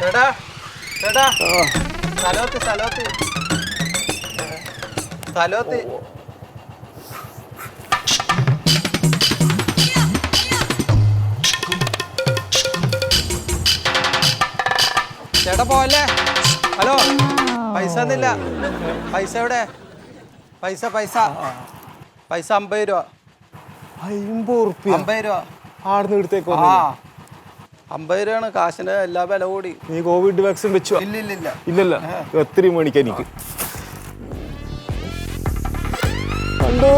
ചേട്ടാ ചേട്ടാ സ്ഥലത്ത് സ്ഥലത്ത് സ്ഥലത്ത് ചേട്ടാ പോവല്ലേ? ഹലോ. പൈസ ഒന്നില്ല പൈസ എവിടെ? പൈസ പൈസ. പൈസ അമ്പത് രൂപ. അമ്പത് ഉറുപ്പ്യ അമ്പത് രൂപ. ആടുന്ന് എടുത്തേക്കോ ആ. അമ്പത് രൂപയാണ് കാശിന്റെ എല്ലാ വില കൂടി. നീ കോവിഡ് വാക്സിൻ വെച്ചു? ഇല്ലില്ല. ഇല്ല ഇല്ല ഇല്ലല്ല ഒത്തിരി മണിക്ക് എനിക്ക്? കണ്ടോ?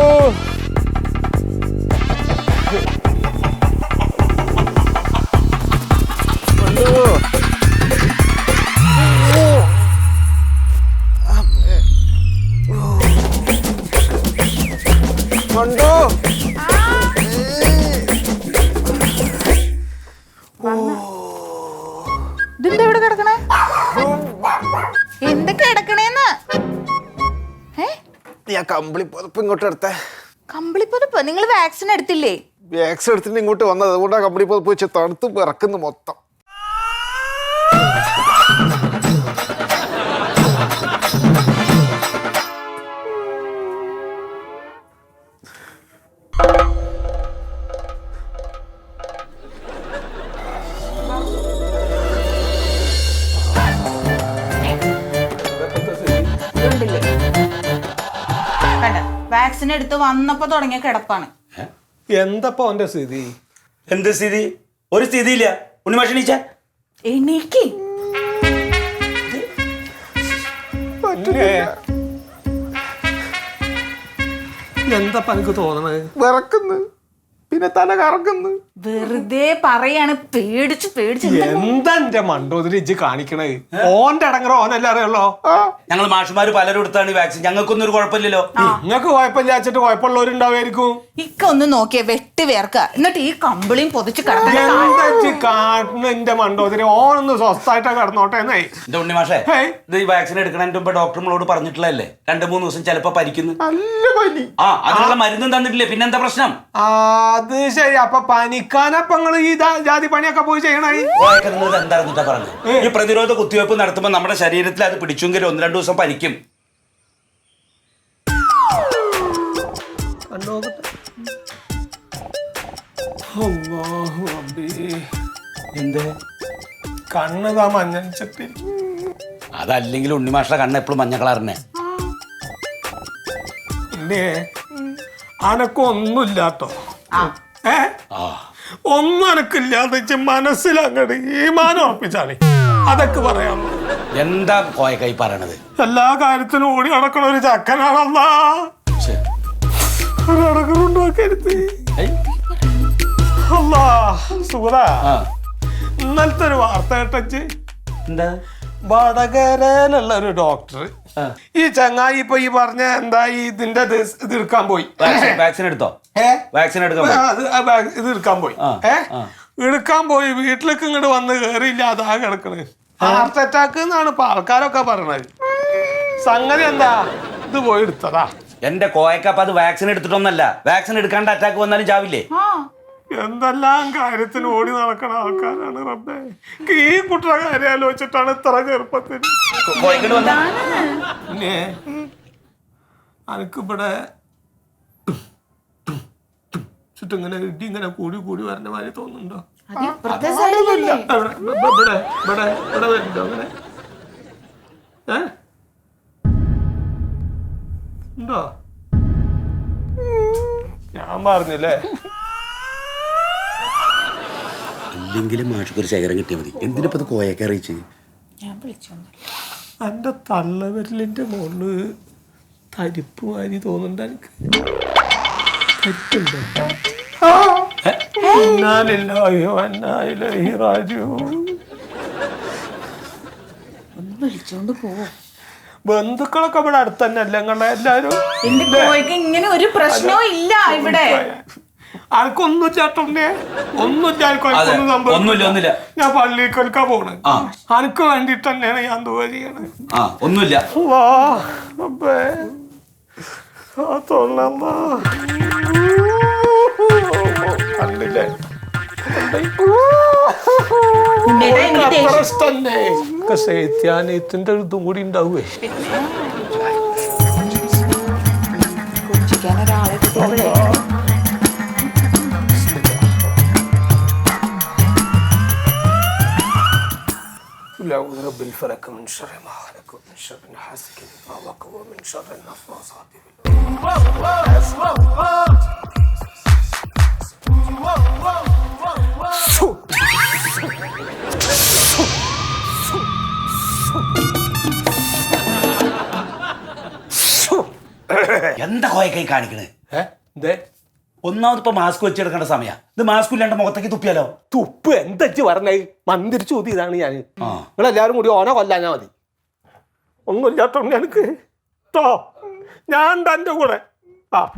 ഞാൻ കമ്പിളി പുതപ്പ് ഇങ്ങോട്ട് എടുത്തേ. കമ്പിളിപ്പുതപ്പ് നിങ്ങൾ വാക്സിൻ എടുത്തില്ലേ? വാക്സിൻ എടുത്തിട്ട് ഇങ്ങോട്ട് വന്നത്. അതുകൊണ്ടാണ് കമ്പിളി പുതപ്പ് വെച്ച് തണുത്ത് പിറക്കുന്നു മൊത്തം. അടുത്ത് വന്നപ്പോ തുടങ്ങിയ കിടപ്പാണ്. എന്തപ്പോ അവന്റെ സ്ഥിതി? എന്ത് സ്ഥിതി? ഒരു സ്ഥിതിയില്ല. ഉണ്ണിമാഷ നീച്ച എണീക്ക്. എന്തപ്പ എനിക്ക് തോന്നണത്? വിറക്കുന്നു. പിന്നെ തല കറക്കുന്നു. വെറുതെ പറയാണ് പേടിച്ച് പേടിച്ച് എന്താ എന്റെ മണ്ടോതിരി ഇജ്ജ് കാണിക്കണത് ഓന്റെ അടങ്ങറ ഓനല്ല അറിയല്ലോ ഞങ്ങൾ മാഷുമാര് പലരും എടുത്താണ് ഈ വാക്സിൻ ഞങ്ങൾക്കൊന്നും ഒരു കുഴപ്പമില്ലല്ലോ. നിങ്ങക്ക് കുഴപ്പമില്ലാച്ചിട്ട് കുഴപ്പമുള്ളവരുണ്ടാവുമായിരിക്കും. ഇക്ക ഒന്ന് നോക്കിയേ വെട്ടി വേർക്ക. എന്നിട്ട് ഈ കമ്പിളിയും പൊതിച്ച് എന്താ ഇജ്ജ് എന്റെ മണ്ടോതിരി ഓനൊന്ന് സ്വസ്ഥായിട്ട് കടന്നോട്ടെ എന്നായി എന്റെ ഉണ്ണിമാഷേ ഹേയ്. ഇത് ഈ വാക്സിൻ എടുക്കണതിന്റെ മുമ്പ് ഡോക്ടർ നമ്മളോട് പറഞ്ഞിട്ടുള്ളതല്ലേ? രണ്ട് മൂന്ന് ദിവസം ചിലപ്പോ പരിക്കുന്നു. നല്ല പനി. ആ അതിനുള്ള മരുന്നും തന്നിട്ടില്ലേ? പിന്നെന്താ പ്രശ്നം? അത് ശരി. അപ്പൊ പനിക്കാനപ്പൊ ഈ ദാ- ജാതി പണിയൊക്കെ പോയി ചെയ്യണേ? ഓയൊക്കെ നിങ്ങൾ എന്താ പറഞ്ഞത്? ഈ പ്രതിരോധ കുത്തിവയ്പ്പ് നടത്തുമ്പോൾ നമ്മുടെ ശരീരത്തിൽ അത് പിടിച്ചെങ്കിൽ ഒന്ന് രണ്ട് ദിവസം പനിക്കും. അല്ലാഹു റബ്ബേ. എന്ത്? കണ്ണതാ മഞ്ഞളിച്ചിട്ട് അതല്ലെങ്കിൽ ഉണ്ണിമാഷയുടെ കണ്ണ് എപ്പോഴും മഞ്ഞ കളറിനെ. ഇല്ലേ? അനക്കൊന്നുമില്ലാട്ടോ ഏ? ഒന്നും വെച്ച് മനസ്സിലങ്ങട് ഈ മാനം ഉറപ്പിച്ചാളി അതൊക്കെ പറയാം. എന്താ കോയ കൈ പറയണത്? എല്ലാ കാര്യത്തിനും ഓടി നടക്കണ ഒരു ചക്കനാണല്ല. ഒരടക്കറുണ്ടാക്കരുത്. അല്ലാ ഇന്നലത്തെ ഒരു വാർത്ത കേട്ടച്ച് എന്താ? വടകരയിലുള്ള ഒരു ഡോക്ടർ. ഈ ചങ്ങായി ഇപ്പൊ ഈ പറഞ്ഞ എന്താ ഈ ഇതിന്റെ ഇത് ഇത് എടുക്കാൻ പോയി. വാക്സിൻ എടുത്തോ? ഏ? വാക്സിൻ എടുക്കാൻ ഇത് എടുക്കാൻ പോയി. ഏ. എടുക്കാൻ പോയി. വീട്ടിലേക്ക് ഇങ്ങോട്ട് വന്ന് കേറിയില്ല അതാ കിടക്കണ്. ഹാർട്ട് അറ്റാക്ക് എന്നാണ് ഇപ്പൊ ആൾക്കാരൊക്കെ പറയണത്. സംഗതി എന്താ? ഇത് പോയി എടുത്തതാ. എന്റെ കോയക്കപ്പ അത് വാക്സിൻ എടുത്തിട്ടൊന്നല്ല. വാക്സിൻ എടുക്കാണ്ട് അറ്റാക്ക് വന്നാലും ചാവില്ലേ? ആ. എന്തെല്ലാം കാര്യത്തിന് ഓടി നടക്കണ ആൾക്കാരാണ് റബ്ബേ. ഈ കുട്ടിയുടെ കാര്യം ആലോചിച്ചിട്ടാണ് ഇത്ര ചെറുപ്പത്തിൽ പിന്നെ എനിക്കിവിടെ ചുറ്റും ഇങ്ങനെ ഇടി ഇങ്ങനെ കൂടി കൂടി വരുന്ന മാതിരി തോന്നുന്നുണ്ടോ? അത് ഇപ്പുറത്തെ സൈഡിലല്ലേ? ഇവിടെ ഇവിടെ ഇവിടെ ഇവിടെ വരുന്നുണ്ടോ അങ്ങനെ? ഏ? ഉണ്ടോ? ഞാൻ പറഞ്ഞില്ലേ? അല്ലെങ്കിലും മാഷിക്ക് ഒരു ശേഖരം കിട്ടിയാൽ മതി. എന്തിനിപ്പോ അത് കോയൊക്കെ അറിയിച്ച്? ഞാൻ വിളിച്ചോണ്ട് എന്റെ തള്ളവിരലിന്റെ മുകളിൽ തരിപ്പ് വാരി തോന്നുന്നുണ്ട് എനിക്ക് ഒന്ന് വിളിച്ചോണ്ട് പോവോ. ബന്ധുക്കളൊക്കെ ഇവിടെ അടുത്തന്നെ അല്ലേ എന്റെ കോഴിക്ക് ഇങ്ങനെ ഒരു പ്രശ്നവും ഇല്ല ഇവിടെ. ആർക്കൊന്നും ചേട്ടനെ ഒന്നുമില്ല അതെ സംഭവം ഞാൻ ഞാൻ പള്ളിക്കൊൽക്കാ പോണ്. ആ. അനക്ക് വേണ്ടിട്ട് തന്നെയാണ് ഞാൻ ദുവാ ചെയ്യണത് ആ ഒന്നുമില്ല. വാ ആ തൊള്ളമ്മ. കണ്ടില്ലേ? ഇതും കൂടി ഉണ്ടാവുവേ. ഒരാളെ أعوذ رب الفلك من شر ما خلق ومن شر حاسد إذا وقب ومن شر النفاثات في العقد. എന്താ കോയക്കൈ കാണിക്കണേ ഏ? ദേ, ഒന്നാമത് ഇപ്പൊ മാസ്ക് വെച്ചെടുക്കേണ്ട സമയം. ഇത് മാസ്ക് ഇല്ലാണ്ട് മുഖത്തേക്ക് തുപ്പിയാലോ? തുപ്പ് എന്തച്ച് പറഞ്ഞേ? മന്ദിരിച്ചു ഇതാണ് ഞാൻ. നിങ്ങളെല്ലാരും കൂടി ഓനെ കൊല്ലാഞ്ഞാ മതി. ഒന്നുമില്ലാത്തോണ്ട് എനിക്ക് ട്ടോ ഞാൻ തന്റെ കൂടെ. ആ.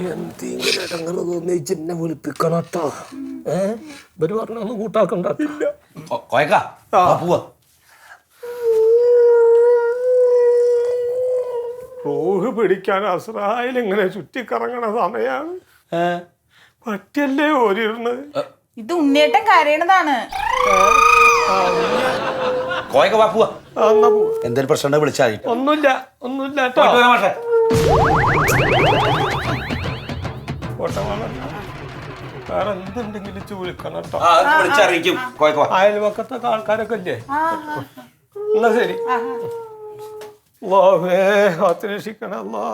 എന്തെങ്കിലും വിളിപ്പിക്കണം കേട്ടോ ഏ? ഇവർ പറഞ്ഞൊന്നും കൂട്ടാക്കണ്ട. ഇല്ല കൊ- കോയക്ക. പോവാ. റോഹ് പിടിക്കാൻ അസ്രായിൽ ഇങ്ങനെ ചുറ്റിക്കറങ്ങണ സമയാണ്. പറ്റല്ലേ ഓരിരുന്ന്? ഇത് ഉണ്ണിയേട്ടൻ കരയണതാണ്. എന്തൊരു പ്രശ്നം വിളിച്ചാൽ? ഒന്നുമില്ല ഒന്നുമില്ല വേറെ എന്തുണ്ടെങ്കിലും ചൂലിക്കണം കേട്ടോ. അയൽവക്കത്തൊക്കെ ആൾക്കാരൊക്കെ ഇല്ലേ? എന്നാ ശരി. അല്ലാഹുവേ കാത്തുരക്ഷിക്കണം അല്ലാ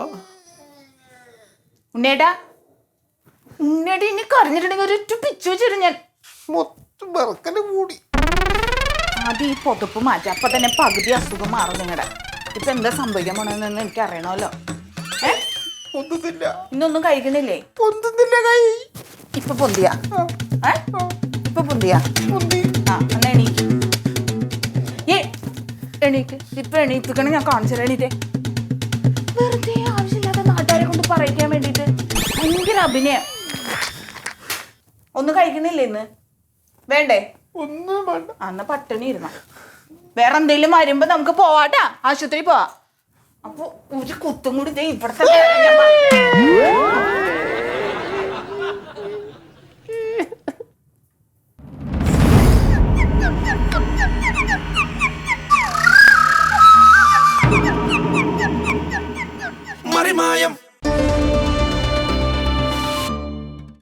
ഉണ്ണേട്ടാ ഉണ്ണേട്ട ഇനി കറിഞ്ഞിട്ടുണ്ടെങ്കിൽ ഒരു പിച്ചു വെച്ചിട്ട് ഞാൻ. മൊത്തം വിറക്കന്റെ കൂടി അത് ഈ പൊതുപ്പ് മാറ്റി അപ്പൊ തന്നെ പകുതി അസുഖം മാറും നിങ്ങളുടെ ഇപ്പൊ എന്താ സംഭവിക്കാൻ പോണെന്ന് എനിക്ക് അറിയണമല്ലോ പൊന്തുന്നില്ല. ഇന്നൊന്നും കഴിക്കുന്നില്ലേ പൊന്തുന്നില്ല കൈ. ഇപ്പൊ പൊന്തിയ? ഇപ്പൊ പൊന്തിയ? ആ എന്നാ എണീക്ക്. എണീക്ക്. ഇപ്പൊ എണീപ്പിക്കണം ഞാൻ കാണിച്ചു എണീറ്റേ വെറുതെ ആവശ്യമില്ലാത്ത നാട്ടുകാരെ കൊണ്ട് പറയിക്കാൻ വേണ്ടിട്ട്. ഭയങ്കര അഭിനയം. ഒന്നും കഴിക്കണില്ലേ ഇന്ന്? വേണ്ടേ? ഒന്നും വേണ്ട. ആ, എന്നാ പട്ടിണി ഇരുന്ന. വേറെ എന്തെങ്കിലും വരുമ്പോ നമുക്ക് പോവാട്ടാ. ആശുപത്രി പോവാ. അപ്പൊ ഒരു കുത്തും കൂടി ദേ ഇവിടത്തെ.